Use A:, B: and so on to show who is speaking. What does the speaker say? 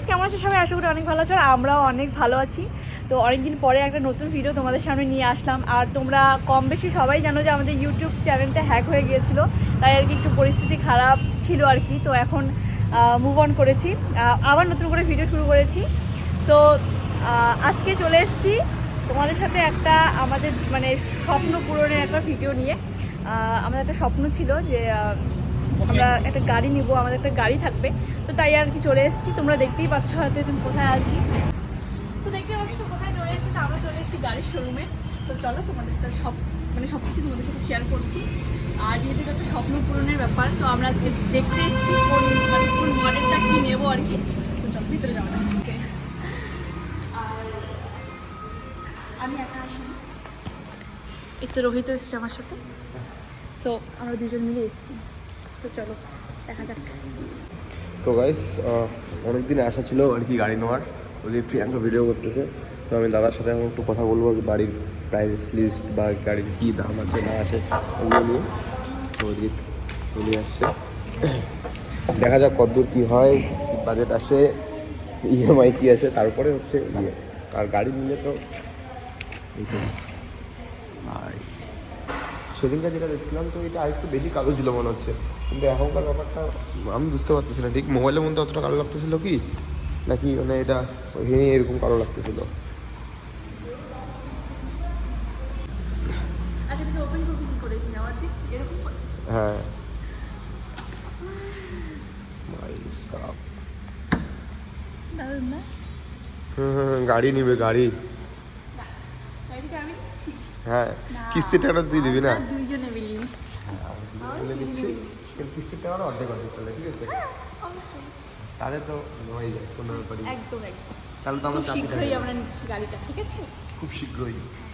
A: Guys কেমন আছো সবাই? আশা করি অনেক ভালো আছো আর আমরাও অনেক ভালো আছি। তো অনেকদিন পরে একটা নতুন ভিডিও তোমাদের সামনে নিয়ে আসলাম। আর তোমরা কম বেশি সবাই জানো যে আমাদের ইউটিউব চ্যানেলটা হ্যাক হয়ে গিয়েছিল। তাই আর কি একটু পরিস্থিতি খারাপ ছিল আর কি। তো এখন মুভ অন করেছি। আবার নতুন করে ভিডিও শুরু করেছি। তো আজকে চলে এসেছি তোমাদের সাথে একটা আমাদের মানে স্বপ্ন পূরণের একটা ভিডিও নিয়ে। আমাদের একটা স্বপ্ন ছিল যে আমরা একটা গাড়ি নিব, আমাদের একটা গাড়ি থাকবে। তো তাই আর কি চলে এসেছি। তোমরা দেখতেই পাচ্ছ হয়তো তুমি কোথায় আছি। তো দেখতে পাচ্ছ কোথায় চলে এসেছি, তো আমরা চলে এসেছি গাড়ির শোরুমে তো চলো তোমাদেরটা সব মানে সব কিছু তোমাদের সাথে শেয়ার করছি। আর যেহেতু একটা স্বপ্ন পূরণের ব্যাপার, তো আমরা আজকে দেখতে এসেছি কোন মানে কোন মডেলটা কী নেব আর কি। তো চলো ভিতরে যাওয়া যাক। আর আমি একা এই তো রোহিত এসছে আমার সাথে। তো আমরা দুজন মিলে এসেছি। তো
B: গাইস অনেক দিন আশা ছিল আর কি গাড়ি নেওয়ার। ওদিকে প্রিয়াঙ্কা ভিডিও করতেছে। তো আমি দাদার সাথে এখন একটু কথা বলব বাড়ির প্রাইস লিস্ট বা গাড়ির কী দাম আছে, না আছে, ওগুলো নিয়ে। তো ওদিকে চলে আসছে। দেখা যাক কতদূর কী হয় বাজেট আসে ইএমআই কী আছে তারপরে হচ্ছে ইয়ে আর গাড়ি নিলে তো আর সেদিনকার যেটা দেখছিলাম তো এটা আরেকটু বেশি কালো ছিল মনে হচ্ছে। কিন্তু এখনকার ব্যাপারটা আমি বুঝতে পারতেছি না। ঠিক মোবাইলের মধ্যে অতটা কালো লাগতেছিল কি? নাকি মানে এটা হেনে এরকম কালো লাগতেছিল?
A: করে?
B: হ্যাঁ। গাড়ি নিবে গাড়ি। হ্যাঁ কিস্তির টাকাটা তুই দিবি না?
A: দুইজনে মিলে নিচ্ছি।
B: তুলে নিচ্ছি। কিস্তির টাকাটা অর্ধেক অর্ধেক করলে ঠিক আছে?
A: অবশ্যই।
B: তাহলে তো হয়ে যায় কোনো ব্যাপারই
A: একদম একদম।
B: তাহলে তো
A: খুব
B: আমার চাপে
A: শীঘ্রই আমরা নিচ্ছি গাড়িটা ঠিক আছে?
B: খুব শীঘ্রই।
A: হ্যাঁ।